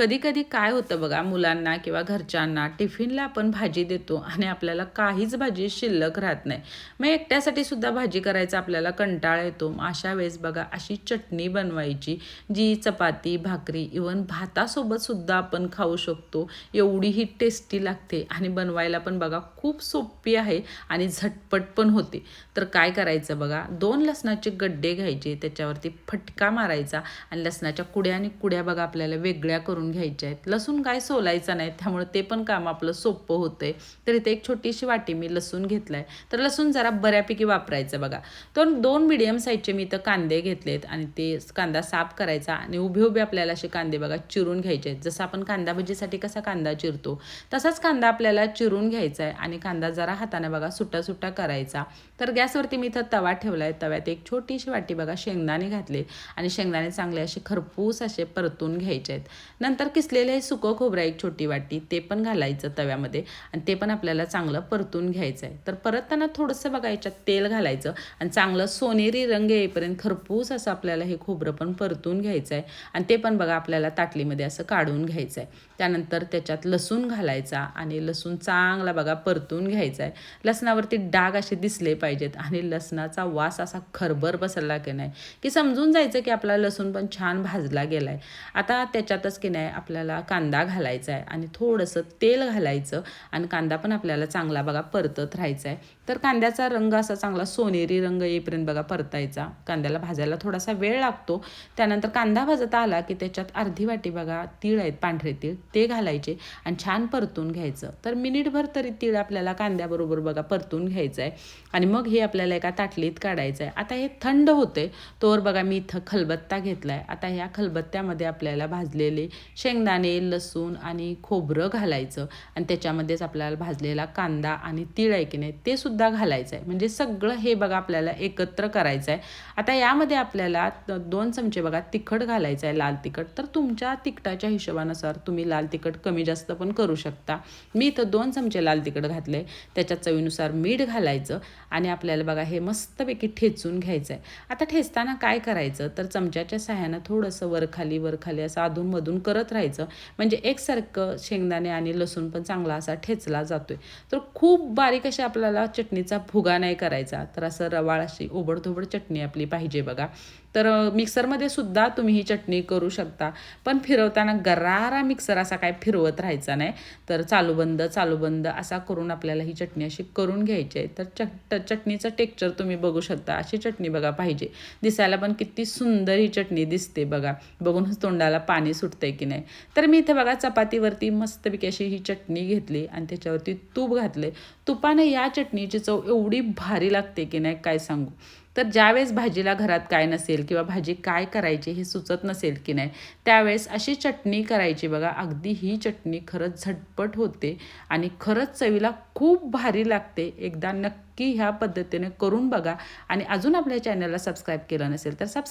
कधी कधी काय होतं बघा मुलांना किंवा घरच्यांना टिफिनला आपण भाजी देतो आणि आपल्याला काहीच भाजी शिल्लक राहत नाही. मग एकट्यासाठी सुद्धा भाजी करायचा आपल्याला कंटाळा येतो. मग अशा वेळेस बघा अशी चटणी बनवायची जी चपाती भाकरी इवन भातासोबत सुद्धा आपण खाऊ शकतो. एवढी ही टेस्टी लागते आणि बनवायला पण बघा खूप सोपी आहे आणि झटपट पण होते. तर काय करायचं बघा दोन लसणाचे गड्डे घ्यायचे त्याच्यावरती फटका मारायचा आणि लसणाच्या कुड्या आणि कुड्या बघा आपल्याला वेगळ्या करून घ्यायचे आहेत. लसूण काय सोलायचा नाही त्यामुळे ते पण काम आपलं सोपं होतंय. तर इथे एक छोटीशी वाटी मी लसूण घेतलाय. तर लसूण जरा बऱ्यापैकी वापरायचं बघा. तर दोन मिडियम साईजचे मी इथं कांदे घेतलेत आणि ते कांदा साफ करायचा आणि उभे उभे आपल्याला असे कांदे बघा चिरून घ्यायचे आहेत. जसं आपण कांदा भजीसाठी कसा कांदा चिरतो तसाच कांदा आपल्याला चिरून घ्यायचा आहे आणि कांदा जरा हाताने बघा सुट्टा सुट्टा करायचा. तर गॅसवरती मी इथं तवा ठेवला आहे तव्यात एक छोटीशी वाटी बघा शेंगदाणे घातले आणि शेंगदाणे चांगले असे खरपूस असे परतून घ्यायचे आहेत. नंतर किसलेले हे सुकं खोबरं एक छोटी वाटी ते पण घालायचं तव्यामध्ये आणि ते पण आपल्याला चांगलं परतून घ्यायचं आहे. तर परतताना थोडंसं बघा याच्यात तेल घालायचं आणि चांगलं सोनेरी रंग येईपर्यंत खरपूस असं आपल्याला हे खोबरं पण परतून घ्यायचं आहे. आणि ते पण बघा आपल्याला ताटलीमध्ये असं काढून घ्यायचं आहे. त्यानंतर त्याच्यात लसूण घालायचा आणि लसूण चांगला बघा परतून घ्यायचा आहे. लसणावरती डाग असे दिसले पाहिजेत आणि लसणाचा वास असा खरबर बसला की नाही की समजून जायचं की आपला लसूण पण छान भाजला गेला आहे आता त्याच्यातच की नाही आपल्याला कांदा घालायचा आहे आणि थोडंसं तेल घालायचं आणि कांदा पण आपल्याला चांगला बघा परतत राहायचा आहे. तर कांद्याचा रंग असा चांगला सोनेरी रंग येईपर्यंत बघा परतायचा. कांद्याला भाजायला थोडासा वेळ लागतो. त्यानंतर कांदा भाजता आला की त्याच्यात अर्धी वाटी बघा तीळ आहेत पांढरे तीळ ते घालायचे आणि छान परतून घ्यायचं. तर मिनिटभर तरी तीळ आपल्याला कांद्याबरोबर बघा परतून घ्यायचं आहे आणि मग हे आपल्याला एका ताटलीत काढायचं आहे. आता हे थंड होते तोवर बघा मी इथं खलबत्ता घेतला आहे आता ह्या खलबत्त्यामध्ये आपल्याला भाजलेले शेंगदाणे लसूण आणि खोबरं घालायचं. आणि त्याच्यामध्येच आपल्याला भाजलेला कांदा आणि तीळ आहे की नाही ते सुद्धा घालायचं आहे म्हणजे सगळं हे बघा आपल्याला एकत्र करायचं आहे आता यामध्ये आपल्याला दोन चमचे बघा तिखट घालायचं आहे लाल तिखट. तर तुमच्या तिखटाच्या हिशोबानुसार तुम्ही लाल तिखट कमी जास्त पण करू शकता. मी इथं दोन चमचे लाल तिखट घातले. त्याच्या चवीनुसार मीठ घालायचं आणि आपल्याला बघा हे मस्तपैकी ठेचून घ्यायचं आहे आता ठेचताना काय करायचं? तर चमच्याच्या सहाय्यानं थोडंसं वरखाली वरखाली असं अधूनमधून करत राहायचं. म्हणजे एकसारखं शेंगदाणे आणि लसूण पण चांगला असा ठेचला जातोय. तर खूप बारीक अशी आपल्याला चटणीचा फुगा नाही करायचा. तर असं रवाळ अशी ओबडधोबड चटणी आपली पाहिजे बघा. तर मिक्सरमध्ये सुद्धा तुम्ही ही चटणी करू शकता. पण फिरवताना गरारा मिक्सर असा काय फिरवत राहायचा नाही. तर चालू बंद चालू बंद असा करून आपल्याला ही चटणी अशी करून घ्यायची आहे. तर चट चटणीचं टेक्चर तुम्ही बघू शकता. अशी चटणी बघा पाहिजे. दिसायला पण किती सुंदर ही चटणी दिसते बघा. बघूनच तोंडाला पाणी सुटतंय की नाही. तर मी इथे बघा चपातीवरती मस्तपैकी अशी ही चटणी घेतली आणि त्याच्यावरती तूप घातले तुपाने या चटणीची चव एवढी भारी लागते की नाही काय सांगू. तर ज्यावेळेस भाजीला घरात काय नसेल किंवा भाजी काय करायची हे सुचत नसेल की नाही त्यावेळेस अशी चटणी करायची बघा. अगदी ही चटणी खरंच झटपट होते आणि खरंच चवीला खूप भारी लागते. एकदा नक्की ह्या पद्धतीने करून बघा. आणि अजून आपल्या चॅनलला सबस्क्राईब केलं नसेल तर सबस्क्राईब